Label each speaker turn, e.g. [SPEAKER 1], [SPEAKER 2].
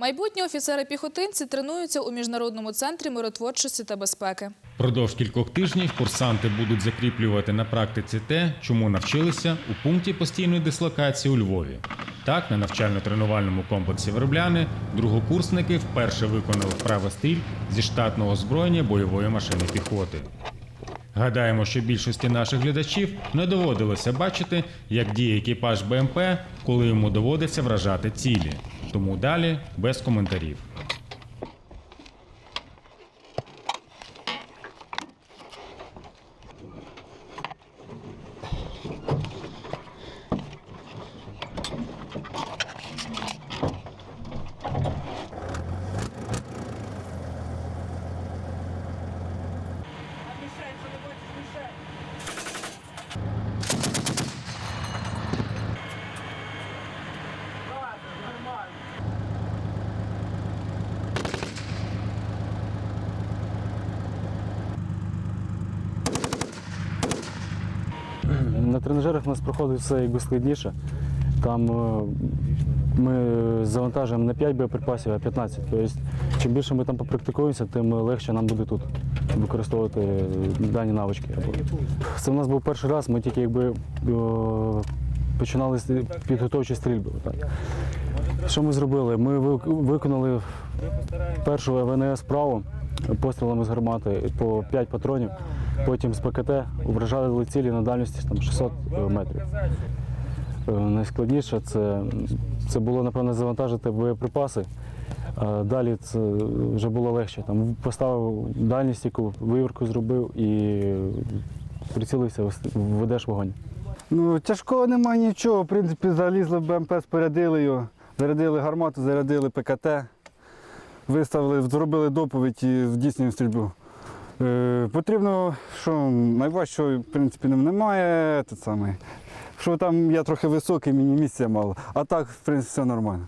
[SPEAKER 1] Майбутні офіцери-піхотинці тренуються у міжнародному центрі миротворчості та безпеки.
[SPEAKER 2] Продовж кількох тижнів курсанти будуть закріплювати на практиці те, чому навчилися у пункті постійної дислокації у Львові. Так, на навчально-тренувальному комплексі Вербляни другокурсники вперше виконали вправи стиль зі штатного озброєння бойової машини піхоти. Гадаємо, що більшості наших глядачів не доводилося бачити, як діє екіпаж БМП, коли йому доводиться вражати цілі. Тому далі без коментарів.
[SPEAKER 3] На тренажерах у нас проходить все якби складніше. Там е, ми завантажуємо не 5 боєприпасів, а 15. Тобто, чим більше ми там попрактикуємося, тим легше нам буде тут використовувати дані навички. Це в нас був перший раз, ми тільки якби починали з підготовчі стрільби. Що ми зробили? Ми виконали першу ВНС вправо пострілами з гармати по 5 патронів, потім з ПКТ вражали цілі на дальності там, 600 метрів. Е, Найскладніше це, це було, напевно, завантажити боєприпаси. Далі це вже було легше. Там поставив дальність, яку виворку зробив і прицілився, ведеш вогонь.
[SPEAKER 4] Ну, тяжкого немає нічого. В принципі, залізли в БМП, спорядили його, зарядили гармату, зарядили ПКТ, виставили, зробили доповідь і здійснюємо стрільбу. Е, потрібно, що найважчого, в принципі, немає. Тут саме. Що там я трохи високий, мені місця мало. А так, в принципі, все нормально.